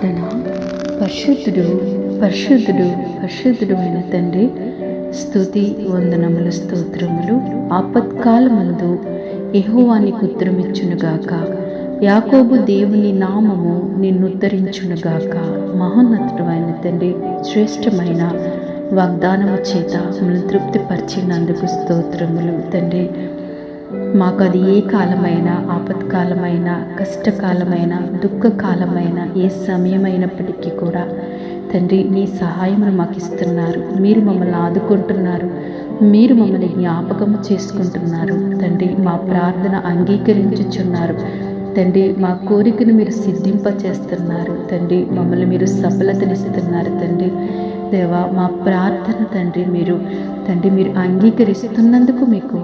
ప్రార్థన. పరిశుద్ధుడు పరిశుద్ధుడు పరిశుద్ధుడు అయిన తండ్రి స్తుతి వందనములు స్తోత్రములు ఆపత్కాలమందు యెహోవాని కుత్రమిచ్చునుగాక. యాకోబు దేవుని నామము నిన్నుద్ధరించునుగాక. మహోన్నతుడమైన అయిన తండ్రి శ్రేష్టమైన వాగ్దానము చేత మమ్మల్ని తృప్తిపరిచినందుకు స్తోత్రములు తండ్రి. మాకు అది ఏ కాలమైన ఆపత్కాలమైన కష్టకాలమైన దుఃఖకాలమైన ఏ సమయమైనప్పటికీ కూడా తండ్రి నీ సహాయమును మాకు ఇస్తున్నారు మీరు మమ్మల్ని ఆదుకుంటున్నారు. మీరు మమ్మల్ని జ్ఞాపకము చేసుకుంటున్నారు. తండ్రి మా ప్రార్థన అంగీకరించుచున్నారు. తండ్రి మా కోరికను మీరు సిద్ధింప చేస్తున్నారు తండ్రి మమ్మల్ని మీరు సఫలతనిస్తున్నారు. తండ్రి దేవా మా ప్రార్థన తండ్రి మీరు తండ్రి మీరు అంగీకరిస్తున్నందుకు మీకు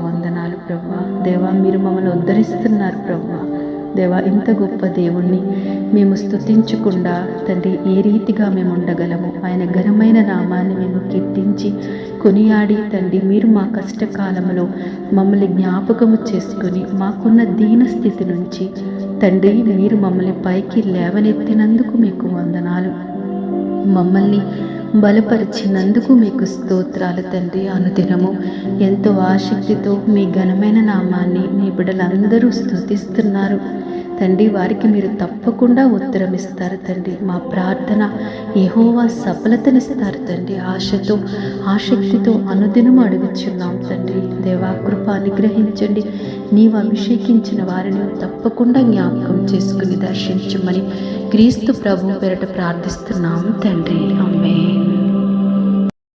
ఉన్నారు ప్రభా. దేవా మీరు మమ్మల్ని ఉద్ధరిస్తున్నారు ప్రభా. దేవా ఇంత గొప్ప దేవుణ్ణి మేము స్తుతించకుండా తండ్రి ఏ రీతిగా మేము ఉండగలము? ఆయన ఘనమైన నామాన్ని మేము కీర్తించి కొనియాడి తండ్రి మీరు మా కష్టకాలంలో మమ్మల్ని జ్ఞాపకము చేసుకుని మాకున్న దీన స్థితి నుంచి తండ్రి మీరు మమ్మల్ని పైకి లేవనెత్తినందుకు మీకు వందనాలు. మమ్మల్ని బలపరిచినందుకు మీకు స్తోత్రాలు తండ్రి. అనుదినము ఎంతో ఆసక్తితో మీ ఘనమైన నామాన్ని మీ బిడ్డలందరూ స్థుతిస్తున్నారు తండ్రి వారికి మీరు తప్పకుండా ఉత్తరం ఇస్తారు తండ్రి. మా ప్రార్థన యెహోవా సఫలతనిస్తారు తండ్రి. ఆశతో ఆసక్తితో అనుదినం అడుగుచున్నాం తండ్రి. దేవా కృప అనుగ్రహించండి. నీవు అభిషేకించిన వారిని తప్పకుండా జ్ఞాపకం చేసుకుని దర్శించమని క్రీస్తు ప్రభు పేరట ప్రార్థిస్తున్నాం తండ్రి. అమ్మే